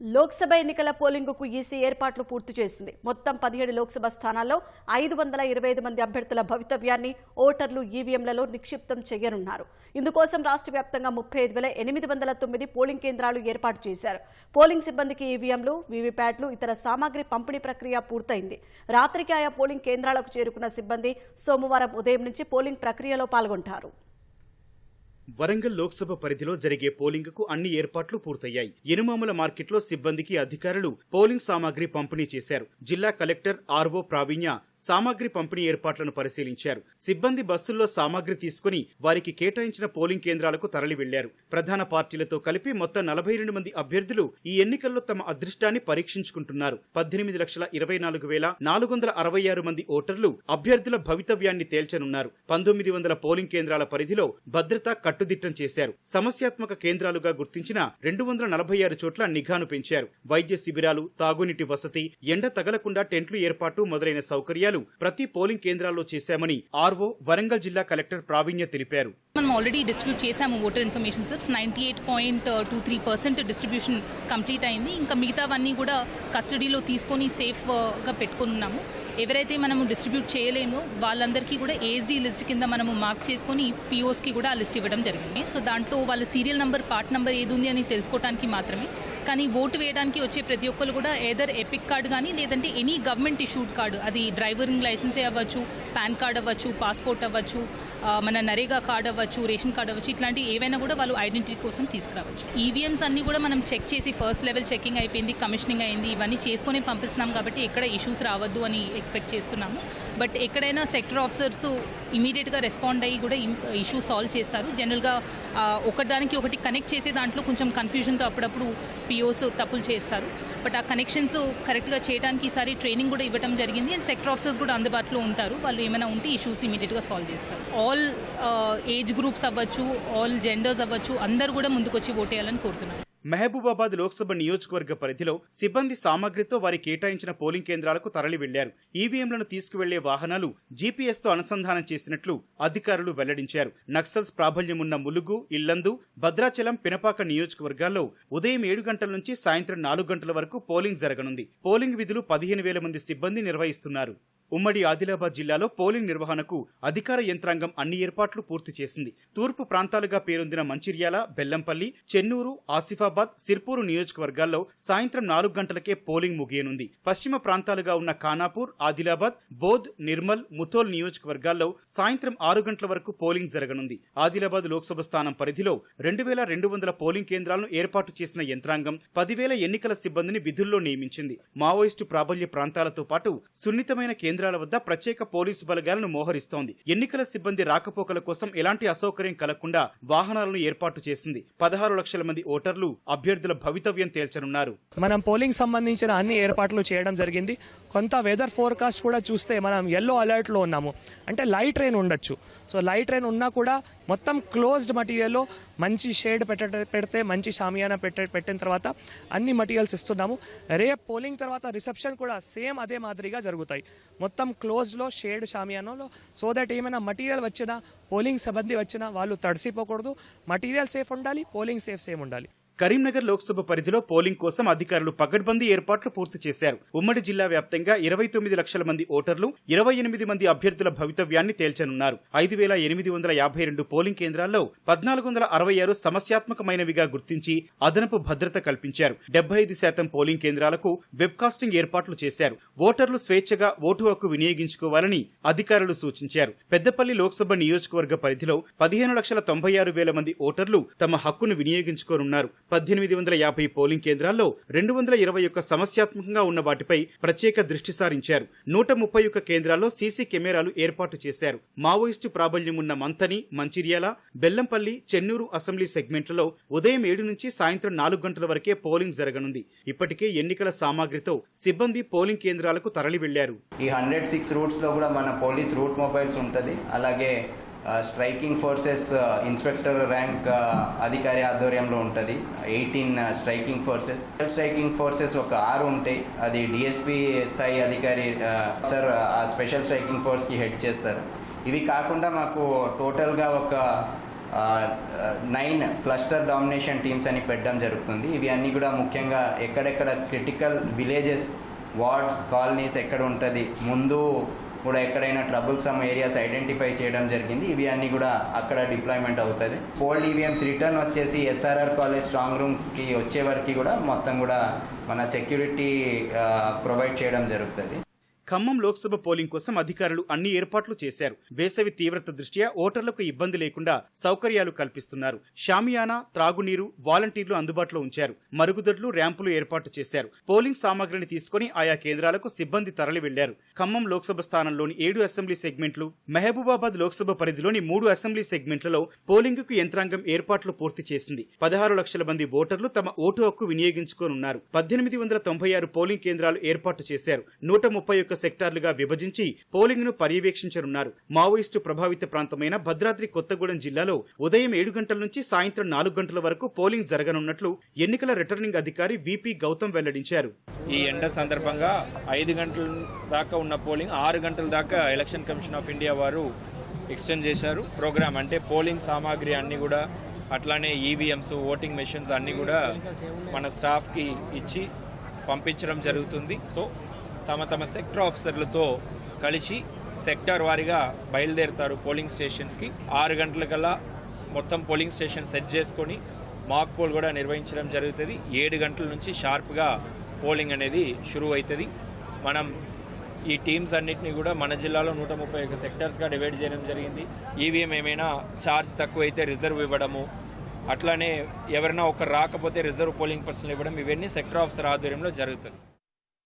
లోక్సభ ఎన్నికల పోలింగుకు ఈసీ ఏర్పాట్లు పూర్తి చేసింది మొత్తం పదిహేడు లోక్సభ స్థానాల్లో ఐదు వందల ఇరవై ఐదు మంది అభ్యర్థుల భవితవ్యాన్ని ఓటర్లు ఈవీఎంలలో నిక్షిప్తం చేయనున్నారు. ఇందుకోసం రాష్ట్ర వ్యాప్తంగా ముప్పై ఐదు వేల ఎనిమిది వందల తొమ్మిది పోలింగ్ కేంద్రాలు ఏర్పాటు చేశారు. పోలింగ్ సిబ్బందికి ఈవీఎంలు వీవీప్యాట్లు ఇతర సామాగ్రి పంపిణీ ప్రక్రియ పూర్తయింది. రాత్రికి ఆయా పోలింగ్ కేంద్రాలకు చేరుకున్న సిబ్బంది సోమవారం ఉదయం నుంచి పోలింగ్ ప్రక్రియలో పాల్గొంటారు. వరంగల్ లోక్సభ పరిధిలో జరిగే పోలింగుకు అన్ని ఏర్పాట్లు పూర్తయ్యాయి. ఎనుమామల మార్కెట్లో సిబ్బందికి అధికారులు పోలింగ్ సామాగ్రి పంపిణీ చేశారు. జిల్లా కలెక్టర్ ఆర్వో ప్రావీణ్య సామాగ్రి పంపిణీ ఏర్పాట్లను పరిశీలించారు. సిబ్బంది బస్సుల్లో సామాగ్రి తీసుకుని వారికి కేటాయించిన పోలింగ్ కేంద్రాలకు తరలి వెళ్ళారు ప్రధాన పార్టీలతో కలిపి మొత్తం నలభై రెండు మంది అభ్యర్థులు ఈ ఎన్నికల్లో తమ అదృష్టాన్ని పరీక్షించుకుంటున్నారు. పద్దెనిమిది లక్షల ఇరవై నాలుగు వేల నాలుగు వందల అరవై ఆరు మంది ఓటర్లు అభ్యర్థుల భవితవ్యాన్ని తేల్చనున్నారు. పంతొమ్మిది వందల పోలింగ్ కేంద్రాల పరిధిలో భద్రత కట్టుదిట్టం చేశారు. సమస్యాత్మక కేంద్రాలుగా గుర్తించిన రెండు వందల నలభై ఆరు చోట్ల నిఘాను పెంచారు. వైద్య శిబిరాలు తాగునీటి వసతి ఎండ తగలకుండా టెంట్లు ఏర్పాటు మొదలైన సౌకర్యాలు ప్రతి పోలింగ్ కేంద్రాల్లో చేశామని ఆర్వో వరంగల్ జిల్లా కలెక్టర్ ప్రావీణ్య తెలిపారు. మనం ఆల్రెడీ డిస్ట్రిబ్యూట్ చేసాము voter information slips ninety eight point two three percent distribution complete అయింది. ఇంకా మిగతావన్నీ కూడా కస్టడీలో తీసుకొని సేఫ్గా uh, పెట్టుకుని ఉన్నాము. ఎవరైతే మనము డిస్ట్రిబ్యూట్ చేయలేమో వాళ్ళందరికీ కూడా ఏఎస్డీ లిస్ట్ కింద మనము మార్క్ చేసుకొని పిఓస్కి కూడా ఆ లిస్ట్ ఇవ్వడం జరిగింది. సో దాంట్లో వాళ్ళ సీరియల్ నెంబర్ పార్ట్ నెంబర్ ఏది ఉంది అని తెలుసుకోవడానికి మాత్రమే. కానీ ఓటు వేయడానికి వచ్చే ప్రతి ఒక్కరు కూడా ఏదర్ ఎపిక్ కార్డు కానీ లేదంటే ఎనీ గవర్నమెంట్ ఇష్యూడ్ కార్డు అది డ్రైవరింగ్ లైసెన్సే అవ్వచ్చు పాన్ కార్డ్ అవ్వచ్చు పాస్పోర్ట్ అవ్వచ్చు మన నరేగా కార్డ్ అవ్వచ్చు రేషన్ కార్డ్ అవ్వచ్చు ఇట్లాంటి ఏవైనా కూడా వాళ్ళు ఐడెంటిటీ కోసం తీసుకురావచ్చు. ఈవీఎంస్ అన్ని కూడా మనం చెక్ చేసి ఫస్ట్ లెవెల్ చెకింగ్ అయిపోయింది కమిషనింగ్ అయింది ఇవన్నీ చేసుకొని పంపిస్తున్నాం కాబట్టి ఎక్కడ ఇష్యూస్ రావద్దు అని ఎక్స్పెక్ట్ చేస్తున్నాము. బట్ ఎక్కడైనా సెక్టర్ ఆఫీసర్స్ ఇమీడియట్గా రెస్పాండ్ అయ్యి కూడా ఇష్యూ సాల్వ్ చేస్తారు. జనరల్గా ఒకదానికి ఒకటి కనెక్ట్ చేసే దాంట్లో కొంచెం కన్ఫ్యూజన్తో అప్పుడప్పుడు పిఓస్ తప్పులు చేస్తారు. బట్ ఆ కనెక్షన్స్ కరెక్ట్గా చేయడానికి ఈసారి ట్రైనింగ్ కూడా ఇవ్వడం జరిగింది. అండ్ సెక్టర్ ఆఫీసర్స్ కూడా అందుబాటులో ఉంటారు. వాళ్ళు ఏమైనా ఉంటే ఇష్యూస్ ఇమీడియట్గా సాల్వ్ చేస్తారు. ఆల్ ఏజ్ గ్రూప్స్ అవ్వచ్చు ఆల్ జెండర్స్ అవ్వచ్చు అందరూ కూడా ముందుకొచ్చి ఓటేయాలని కోరుతున్నారు మహబూబాబాద్ లోక్సభ నియోజకవర్గ పరిధిలో సిబ్బంది సామాగ్రితో వారి కేటాయించిన పోలింగ్ కేంద్రాలకు తరలి వెళ్ళారు ఈవీఎంలను తీసుకువెళ్ళే వాహనాలు జీపీఎస్తో అనుసంధానం చేసినట్లు అధికారులు వెల్లడించారు. నక్సల్స్ ప్రాబల్యమున్న ములుగు ఇల్లందు భద్రాచలం పినపాక నియోజకవర్గాల్లో ఉదయం ఏడు గంటల నుంచి సాయంత్రం నాలుగు గంటల వరకు పోలింగ్ జరగనుంది. పోలింగ్ విధులు పదిహేను వేల మంది సిబ్బంది నిర్వహిస్తున్నారు. ఉమ్మడి ఆదిలాబాద్ జిల్లాలో పోలింగ్ నిర్వహణకు అధికార యంత్రాంగం అన్ని ఏర్పాట్లు పూర్తి చేసింది. తూర్పు ప్రాంతాలుగా పేరొందిన మంచిర్యాల బెల్లంపల్లి చెన్నూరు ఆసిఫాబాద్ సిర్పూరు నియోజకవర్గాల్లో సాయంత్రం నాలుగు గంటలకే పోలింగ్ ముగియనుంది. పశ్చిమ ప్రాంతాలుగా ఉన్న ఖానాపూర్ ఆదిలాబాద్ బోధ్ నిర్మల్ ముథోల్ నియోజకవర్గాల్లో సాయంత్రం ఆరు గంటల వరకు పోలింగ్ జరగనుంది. ఆదిలాబాద్ లోక్సభ స్థానం పరిధిలో రెండు వేల రెండు వందల పోలింగ్ కేంద్రాలను ఏర్పాటు చేసిన యంత్రాంగం పదివేల ఎన్నికల సిబ్బందిని విధుల్లో నియమించింది. మావోయిస్టు ప్రాబల్య ప్రాంతాలతో పాటు సున్నితమైన కేంద్రాల వద్ద ప్రత్యేక పోలీసు బలగాలను మోహరిస్తోంది. ఎన్నికల సిబ్బంది రాకపోకల కోసం ఎలాంటి అసౌకర్యం కలగకుండా వాహనాలను ఏర్పాటు చేసింది. పదహారు లక్షల మంది ఓటర్లు అభ్యర్థుల భవితవ్యం తేల్చనున్నారు. మనం పోలింగ్ సంబంధించిన అన్ని ఏర్పాట్లు చేయడం జరిగింది. కొంత వెదర్ ఫోర్కాస్ట్ కూడా చూస్తే మనం ఎల్లో అలర్ట్లో ఉన్నాము. అంటే లైట్ ట్రైన్ ఉండొచ్చు. సో లైట్ ట్రైన్ ఉన్నా కూడా మొత్తం క్లోజ్డ్ మటీరియల్లో మంచి షేడ్ పెట్ట పెడితే మంచి షామియానా పెట్ట పెట్టిన తర్వాత అన్ని మటీరియల్స్ ఇస్తున్నాము. రేపు పోలింగ్ తర్వాత రిసెప్షన్ కూడా సేమ్ అదే మాదిరిగా జరుగుతాయి. మొత్తం క్లోజ్లో షేడ్ షామియానోలో సో దట్ ఏమైనా మటీరియల్ వచ్చినా పోలింగ్ సిబ్బంది వచ్చినా వాళ్ళు తడిసిపోకూడదు. మటీరియల్ సేఫ్ ఉండాలి పోలింగ్ సేఫ్ సేమ్ ఉండాలి. కరీంనగర్ లోక్సభ పరిధిలో పోలింగ్ కోసం అధికారులు పగడ్బందీ ఏర్పాట్లు పూర్తి చేశారు. ఉమ్మడి జిల్లా వ్యాప్తంగా ఇరవై తొమ్మిది లక్షల మంది ఓటర్లు ఇరవై ఎనిమిది మంది అభ్యర్థుల భవితవ్యాన్ని తేల్చనున్నారు. ఐదు వేల ఎనిమిది వందల యాభై రెండు పోలింగ్ కేంద్రాల్లో పద్నాలుగు వందల అరవై ఆరు సమస్యాత్మకమైనవిగా గుర్తించి అదనపు భద్రత కల్పించారు. డెబ్బై ఐదు శాతం పోలింగ్ కేంద్రాలకు వెబ్కాస్టింగ్ ఏర్పాట్లు చేశారు. ఓటర్లు స్వేచ్ఛగా ఓటు హక్కు వినియోగించుకోవాలని అధికారులు సూచించారు. పెద్దపల్లి లోక్సభ నియోజకవర్గ పరిధిలో పదిహేను లక్షల తొంభై ఆరు వేల మంది ఓటర్లు తమ హక్కును వినియోగించుకోనున్నారు. పద్దెనిమిది వందల యాభై పోలింగ్ కేంద్రాల్లో రెండు వందల ఇరవై ఒక్క సమస్యాత్మకంగా ఉన్న వాటిపై ప్రత్యేక దృష్టి సారించారు. నూట ముప్పై ఒక్క కేంద్రాల్లో సీసీ కెమెరాలు ఏర్పాటు చేశారు. మావోయిస్టు ప్రాబల్యం ఉన్న మంతని మంచిర్యాల బెల్లంపల్లి చెన్నూరు అసెంబ్లీ సెగ్మెంట్లలో ఉదయం ఏడు నుంచి సాయంత్రం నాలుగు గంటల వరకే పోలింగ్ జరగనుంది. ఇప్పటికే ఎన్నికల సామాగ్రితో సిబ్బంది పోలింగ్ కేంద్రాలకు తరలి వెళ్ళారు ఈ హండ్రెడ్ సిక్స్ రూట్స్లో కూడా మన పోలీస్ రూట్ మొబైల్స్ ఉంటుంది. అలాగే స్ట్రైకింగ్ ఫోర్సెస్ ఇన్స్పెక్టర్ ర్యాంక్ అధికారి ఆధ్వర్యంలో ఉంటుంది. Eighteen striking forces striking forces ఒక ఆరు ఉంటాయి అది డిఎస్పి స్థాయి అధికారి సార్ ఆ స్పెషల్ స్ట్రైకింగ్ ఫోర్స్కి హెడ్ చేస్తారు. ఇవి కాకుండా మాకు టోటల్గా ఒక నైన్ క్లస్టర్ డామినేషన్ టీమ్స్ అని పెట్టడం జరుగుతుంది. ఇవి అన్నీ కూడా ముఖ్యంగా ఎక్కడెక్కడ క్రిటికల్ విలేజెస్ వార్డ్స్ కాలనీస్ ఎక్కడ ఉంటుంది ముందు కూడా ఎక్కడైనా ట్రబుల్ సమ్ ఏరియాస్ ఐడెంటిఫై చేయడం జరిగింది. ఇవి అన్నీ కూడా అక్కడ డిప్లాయ్మెంట్ అవుతుంది. ఓల్డ్ ఈవీఎంస్ రిటర్న్ వచ్చేసి ఎస్ఆర్ఆర్ కాలేజ్ స్ట్రాంగ్ రూమ్కి వచ్చే వరకు కూడా మొత్తం కూడా మన సెక్యూరిటీ ప్రొవైడ్ చేయడం జరుగుతుంది. ఖమ్మం లోక్సభ పోలింగ్ కోసం అధికారులు అన్ని ఏర్పాట్లు చేశారు. వేసవి తీవ్రత దృష్ట్యా ఓటర్లకు ఇబ్బంది లేకుండా సౌకర్యాలు కల్పిస్తున్నారు. షామియానా త్రాగునీరు వాలంటీర్లు అందుబాటులో ఉంచారు. మరుగుదొడ్లు ర్యాంపులు ఏర్పాటు చేశారు. పోలింగ్ సామాగ్రిని తీసుకుని ఆయా కేంద్రాలకు సిబ్బంది తరలి వెళ్ళారు. ఖమ్మం లోక్సభ స్థానంలోని ఏడు అసెంబ్లీ సెగ్మెంట్లు మహబూబాబాద్ లోక్సభ పరిధిలోని మూడు అసెంబ్లీ సెగ్మెంట్లలో పోలింగ్కు యంత్రాంగం ఏర్పాట్లు పూర్తి చేసింది. పదహారు లక్షల మంది ఓటర్లు తమ ఓటు హక్కు వినియోగించుకోనున్నారు. పద్దెనిమిది వందల తొంభై ఆరు పోలింగ్ కేంద్రాలు ఏర్పాటు చేశారు. నూట ముప్పై ఒక్క సెక్టార్లుగా విభజించి పోలింగ్ను పర్యవేక్షించనున్నారు. మావోయిస్టు ప్రభావిత ప్రాంతమైన భద్రాద్రి కొత్తగూడెం జిల్లాలో ఉదయం ఏడు గంటల నుంచి సాయంత్రం నాలుగు గంటల వరకు పోలింగ్ జరగనున్నట్లు ఎన్నికల రిటర్నింగ్ అధికారి విపి గౌతమ్ వెల్లడించారు. ఈ ఎండ సందర్భంగా ఐదు గంటల దాకా ఉన్న పోలింగ్ ఆరు గంటల దాకా ఎలక్షన్ కమిషన్ ఆఫ్ ఇండియా వారు ఎక్స్టెండ్ చేశారు. ప్రోగ్రామ్ అంటే పోలింగ్ సామాగ్రి అన్ని కూడా అట్లానే ఈవీఎంస్ ఓటింగ్ మెషిన్స్ అన్ని కూడా మన స్టాఫ్కి ఇచ్చి పంపించడం జరుగుతుంది. సో తమ తమ సెక్టర్ ఆఫీసర్లతో కలిసి సెక్టార్ వారీగా బయలుదేరుతారు పోలింగ్ స్టేషన్స్కి. ఆరు గంటలకల్లా మొత్తం పోలింగ్ స్టేషన్ సెట్ చేసుకొని మాక్ పోల్ కూడా నిర్వహించడం జరుగుతుంది. ఏడు గంటల నుంచి షార్ప్గా పోలింగ్ అనేది షురూ అవుతుంది. మనం ఈ టీమ్స్ అన్నిటిని కూడా మన జిల్లాలో నూట ముప్పై ఒక సెక్టర్స్గా డివైడ్ చేయడం జరిగింది. ఈవీఎం ఏమైనా ఛార్జ్ తక్కువ అయితే రిజర్వ్ ఇవ్వడము అట్లానే ఎవరైనా ఒకరు రాకపోతే రిజర్వ్ పోలింగ్ పర్సన్లు ఇవ్వడం ఇవన్నీ సెక్టర్ ఆఫీసర్ ఆధ్వర్యంలో జరుగుతుంది.